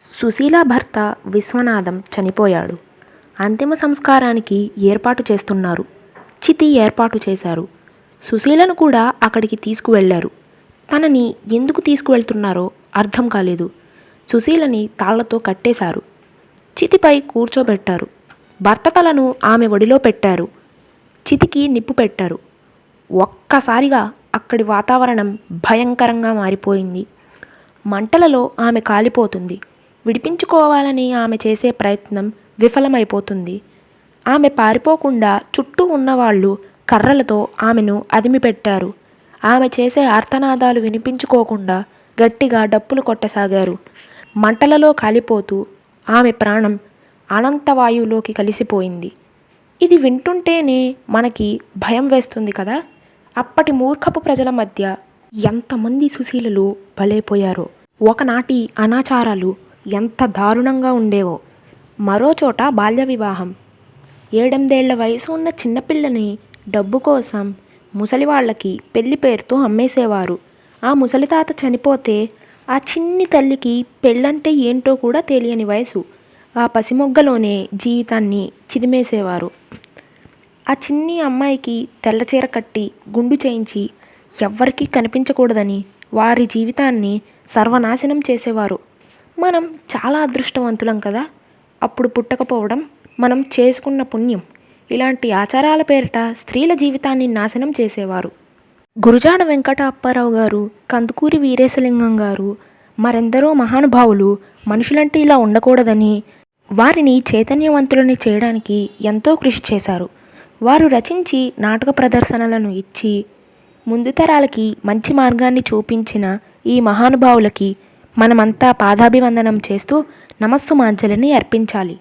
సుశీల భర్త విశ్వనాథం చనిపోయాడు. అంతిమ సంస్కారానికి ఏర్పాటు చేస్తున్నారు. చితి ఏర్పాటు చేశారు. సుశీలను కూడా అక్కడికి తీసుకువెళ్ళారు తనని ఎందుకు తీసుకువెళ్తున్నారో అర్థం కాలేదు. సుశీలని తాళ్ళతో కట్టేశారు. చితిపై కూర్చోబెట్టారు. భర్త తలను ఆమె ఒడిలో పెట్టారు. చితికి నిప్పు పెట్టారు. ఒక్కసారిగా అక్కడి వాతావరణం భయంకరంగా మారిపోయింది. మంటలలో ఆమె కాలిపోతుంది. విడిపించుకోవాలని ఆమె చేసే ప్రయత్నం విఫలమైపోతుంది. ఆమె పారిపోకుండా చుట్టూ ఉన్నవాళ్ళు కర్రలతో ఆమెను అదిమిపెట్టారు. ఆమె చేసే ఆర్తనాదాలు వినిపించుకోకుండా గట్టిగా డప్పులు కొట్టసాగారు. మంటలలో కాలిపోతూ ఆమె ప్రాణం అనంతవాయువులోకి కలిసిపోయింది. ఇది వింటుంటేనే మనకి భయం వేస్తుంది కదా? అప్పటి మూర్ఖపు ప్రజల మధ్య ఎంతమంది సుశీలలు బలైపోయారో. ఒకనాటి అనాచారాలు ఎంత దారుణంగా ఉండేవో. మరోచోట బాల్య వివాహం. ఏడెనిమిదేళ్ళ వయసు ఉన్న చిన్నపిల్లని డబ్బు కోసం ముసలి వాళ్ళకి పెళ్ళి పేరుతో అమ్మేసేవారు. ఆ ముసలి తాత చనిపోతే ఆ చిన్ని తల్లికి పెళ్ళంటే ఏంటో కూడా తెలియని వయసు. ఆ పసిమొగ్గలోనే జీవితాన్ని చిదిమేసేవారు. ఆ చిన్ని అమ్మాయికి తెల్లచీర కట్టి గుండు చేయించి ఎవ్వరికీ కనిపించకూడదని వారి జీవితాన్ని సర్వనాశనం చేసేవారు. మనం చాలా అదృష్టవంతులం కదా. అప్పుడు పుట్టకపోవడం మనం చేసుకున్న పుణ్యం. ఇలాంటి ఆచారాల పేరిట స్త్రీల జీవితాన్ని నాశనం చేసేవారు. గురుజాడ వెంకట అప్పారావు గారు కందుకూరి వీరేశలింగం గారు మరెందరో మహానుభావులు మనుషులంటే ఇలా ఉండకూడదని వారిని చైతన్యవంతులని చేయడానికి ఎంతో కృషి చేశారు. వారు రచించి నాటక ప్రదర్శనలను ఇచ్చి ముందు తరాలకి మంచి మార్గాన్ని చూపించిన ఈ మహానుభావులకి మనమంతా పాదాభివందనం చేస్తూ నమస్సుమాంజలిని అర్పించాలి.